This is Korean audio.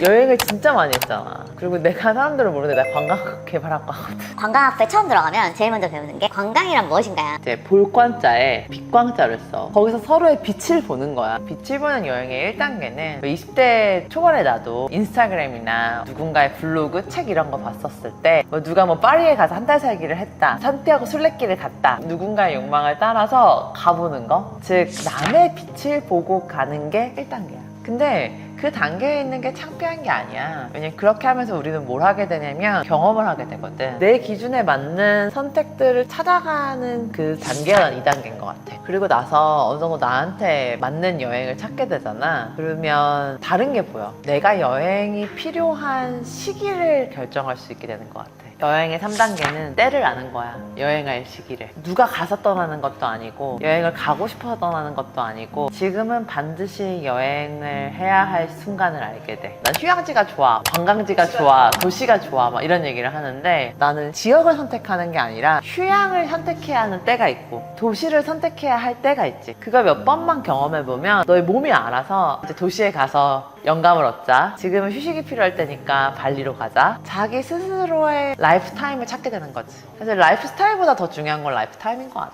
여행을 진짜 많이 했잖아. 그리고 내가 사람들은 모르는데 나 관광학 개발학과거든. 관광학부에 처음 들어가면 제일 먼저 배우는 게 관광이란 무엇인가요? 이제 볼관자에 빛광자를 써. 거기서 서로의 빛을 보는 거야. 빛을 보는 여행의 1단계는 20대 초반에 나도 인스타그램이나 누군가의 블로그, 책 이런 거 봤었을 때 뭐 누가 뭐 파리에 가서 한 달 살기를 했다. 산티아고 순례길을 갔다. 누군가의 욕망을 따라서 가보는 거. 즉 남의 빛을 보고 가는 게 1단계야. 근데 그 단계에 있는 게 창피한 게 아니야. 왜냐면 그렇게 하면서 우리는 뭘 하게 되냐면 경험을 하게 되거든. 내 기준에 맞는 선택들을 찾아가는 그 단계가 난 2단계인 것 같아. 그리고 나서 어느 정도 나한테 맞는 여행을 찾게 되잖아. 그러면 다른 게 보여. 내가 여행이 필요한 시기를 결정할 수 있게 되는 것 같아. 여행의 3단계는 때를 아는 거야. 여행할 시기를. 누가 가서 떠나는 것도 아니고, 여행을 가고 싶어서 떠나는 것도 아니고, 지금은 반드시 여행을 해야 할 순간을 알게 돼. 난 휴양지가 좋아, 관광지가 좋아, 도시가 좋아, 막 이런 얘기를 하는데, 나는 지역을 선택하는 게 아니라, 휴양을 선택해야 하는 때가 있고, 도시를 선택해야 할 때가 있지. 그걸 몇 번만 경험해보면, 너의 몸이 알아서, 이제 도시에 가서 영감을 얻자. 지금은 휴식이 필요할 때니까 발리로 가자. 자기 스스로의 라이프 타임을 찾게 되는 거지. 사실 라이프 스타일보다 더 중요한 건 라이프 타임인 것 같아.